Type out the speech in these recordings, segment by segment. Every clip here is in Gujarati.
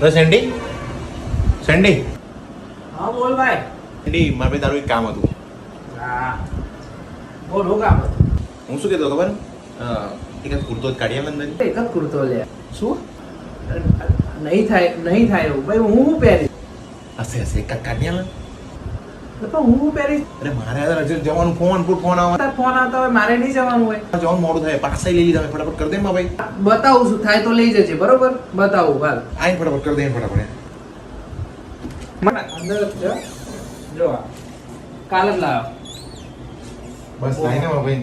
તો સેન્ડી સેન્ડી હા બોલ ભાઈ. સેન્ડી મારે ભાઈ તારું એક કામ હતું. હા. બોલ હું કામ હતું? હું શું કહેતો ખબર? એક જ કુર્તો કાઢી આવે અંદર એક જ કુર્તો લે. શું? નહીં થાય નહીં થાય એવું. ભાઈ હું પહેરી હશે હશે કાઢી આવે તો હું હું અરે મારે યાર હજુ જવાનું ફોન પર ફોન આવે તાર ફોન આવતા હોય મારે નહીં જવાનું હોય. જવાનું મોડું થાય પાછા લઈ લીધા ફટાફટ કરી દે માં ભાઈ બતાવું છું થાય તો લઈ જજે બરોબર? બતાવું હાલ. આઈ ફટાફટ કરી દે ફટાફટ મને અંદર જો જો. કાલ જ લાવ્યો બસ લાઈને માં ભાઈ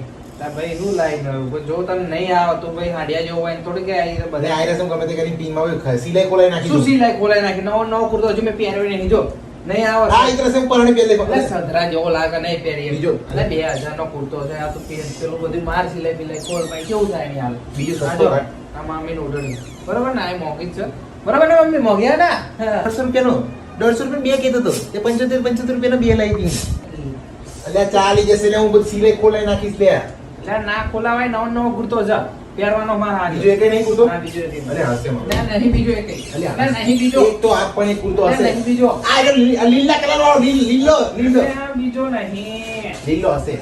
ભાઈ શું લાઈન જો તને નહીં આવે તો ભાઈ હાડિયા જેવો હોય થોડી કે આવી બધે. આયરસ ગમે તે કરીને ટીમમાં ભાઈ ખસી લાઈ ખોલાઈ નાખી શું સી સિલાઈ ખોલાઈ નાખી? નવો નવો કુર્તો હજુ મેં પહેર્યો નહીં જો. નહીં આવો. આ ઇતરે સેમ પરણી પેલે એટલે સધરા જેવો લાગે નહીં પહેરી બીજો? એટલે બે હજાર નો કુર્તો છે આ તો પેન- પેલું બધું માર સિલાઈ બિલાઈ કોલમાં કેવું થાય નહીં હાલ બીજો સસ્તો જો, આ મામી નું ઓર્ડર બરાબર ને એ જ છે. બરાબર ને મમ્મી મોગ્યા ના ને? રૂપિયા નો દોઢસો રૂપિયા બે કીધો તો. તે પંચોતેર પંચોતેર રૂપિયાનો બે લઈ ગઈ અલ્યા ચાલી જશે ને હું બધું સિલાઈ ખોલાઈ નાખીશ લે એટલે ના ખોલાવાય નવો નવો કુર્તો છે પહેરવાનો માં. બીજો નહીં. અરે હશે માં. નહીં બીજો એકેય. અલ્યા, નહીં બીજો. એક તો આ પણ એક કુર્તો હશે. નહીં બીજો. આ એ લીલા કલર વાળો લીલો લીલો બીજો નહીં. લીલો હશે.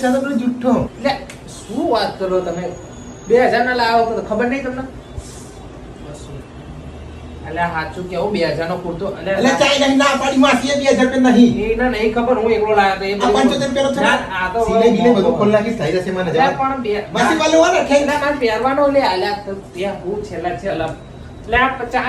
ચાલો પેલો જુઠ્ઠો. એટલે શું વાત કરો તમે? બે હજાર ના લાવો તો ખબર નહીં તમને? એટલે સાચું કેવું બે હજાર નો કુર્તો એટલે ચાઈ નહીં ના પાડી માસી બે હજાર રૂપિયા નહીં. ના નહીં ખબર હું એકલો લાવ્યો તો એ પંચોતેર રૂપિયાનો છે આ તો સીલે ગીલે બધું ખોલ નાખી થઈ જશે મને જવા પણ બે માસી વાલો વાળા થઈ ના મારે પહેરવાનો લે આલ્યા તો ત્યાં હું છેલ્લા છેલ્લા એટલે આ પચાસ